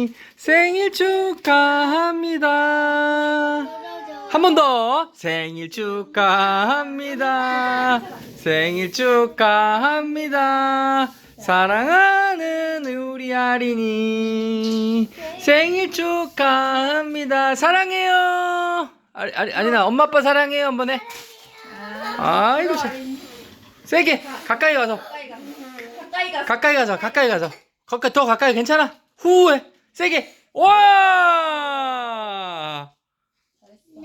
아린이 생일 축하합니다. 한 번 더 생일 축하합니다. 생일 축하합니다. 사랑하는 우리 아린이 생일 축하합니다. 사랑해요. 아리, 아리, 아린아 엄마 아빠 사랑해요 한번 해. 아이고 참. 세게 가까이 가서 가까이 가서 가까이 가서 가까이 더 가까이 괜찮아 후해 세게. 와!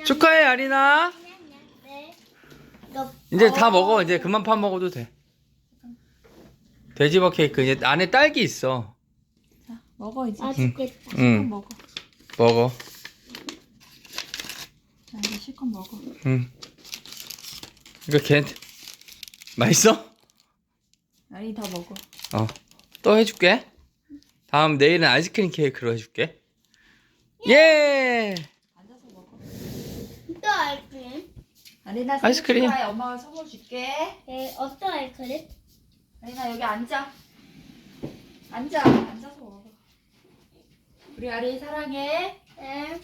축하해 아리나. 너 이제 다 먹어. 이제 그만 파 먹어도 돼. 돼지버 케이크. 이제 안에 딸기 있어. 먹어 이제. 맛있겠다. 응. 먹어. 먹어. 자 이제 실컷 먹어. 응. 이거 걔 맛있어? 아니 더 먹어. 어 또 해줄게 다음 내일은 아이스크림 케이크로 해줄게 예 앉아서 먹어. 또 아이스크림? 아리나 아이스크림. 축하해. 엄마가 선물 줄게. 네, 어떤 아이스크림? 아리나 여기 앉아. 앉아. 앉아서 먹어. 우리 아리 사랑해. 네.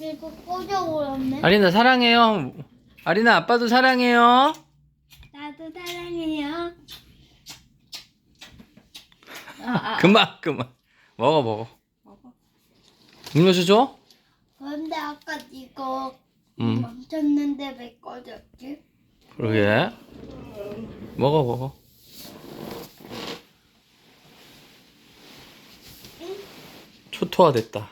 이거 꺼져버렸네. 아리나 사랑해요 아리나 아빠도 사랑해요 나도 사랑해요. 아, 아. 그만 그만 먹어 먹어 먹어. 음료수 줘? 그런데 아까 이거 응 멈췄는데 왜 꺼졌지? 그러게 먹어 먹어 초토화 됐다